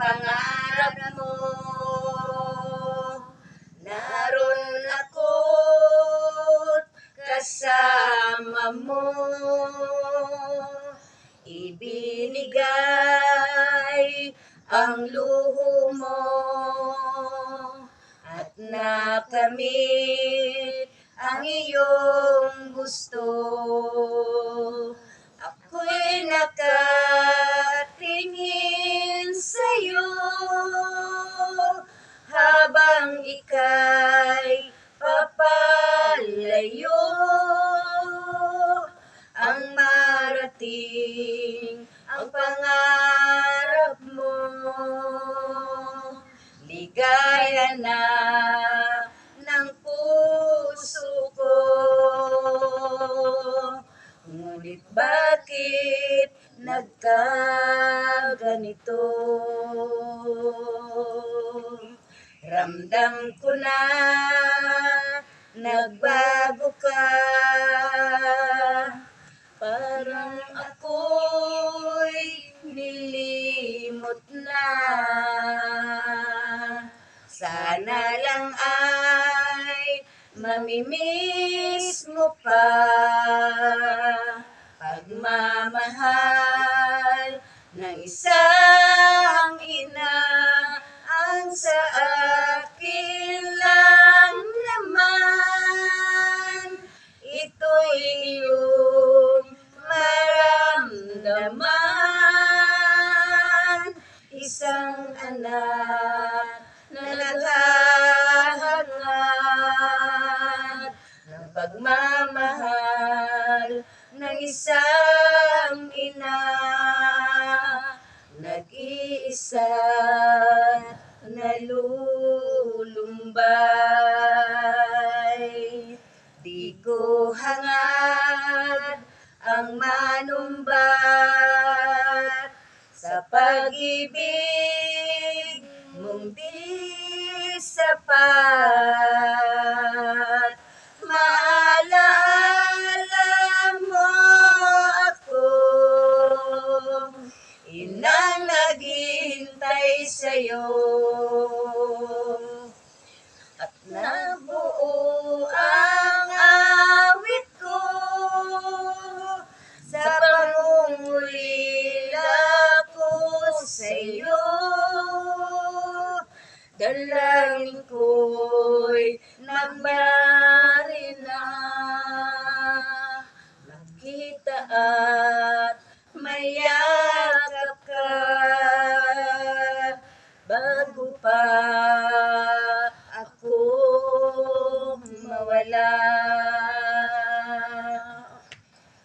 pangarap mo. Naroon ako kasama mo. Ibinigay ang luho mo At nakamit ang iyong gusto ika'y papalayo. Ang marating ang pangarap mo. Ligaya na ng puso ko. Ngunit bakit nagkaganito? Ramdam ko na nagbago ka. Parang ako'y nilimot na. Sana lang ay mamimiss mo pa. Pagmamahal ng isang Isang anak na naghahangad ng pagmamahal ng isang ina. Nag-iisa nalulumbay di ko hangad ang manumbat sa pag-ibig sapat. Maalala mo ako, inang naghihintay sa'yo. At nabuo ang awit ko sa pangungulila ko sa'yo. Dalangin ko'y nagmarina Makita at mayakap ka. Bago pa ako mawala.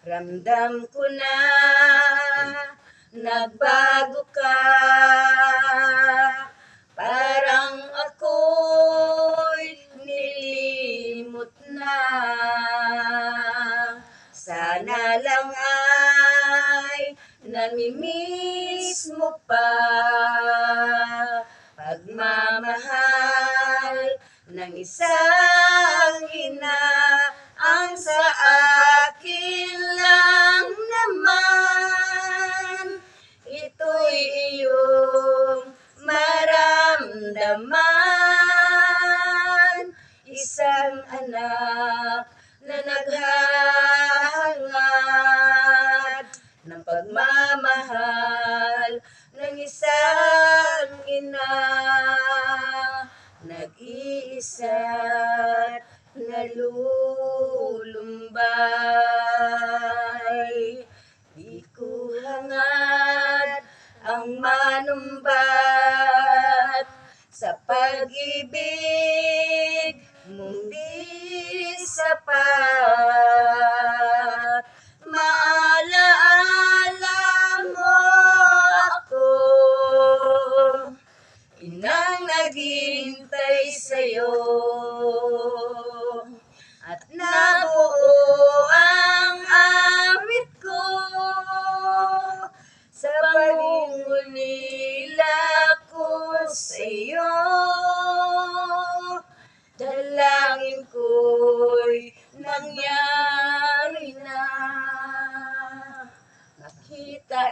Ramdam ko na nagbago ka lang ay namimiss mo pa. Pagmamahal ng isang ina Ang sa pagmamahal ng isang ina nag-iisa nalulumbay di ko hangad ang manumbat sa pag-ibig mong di sapat. Maalaala naghihintay sa'yo. At nabuo ang awit ko sa pangungulila ko sa iyo. Dalangin ko'y nangyari na Nakita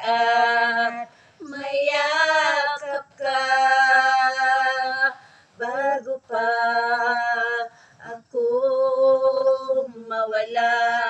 wala.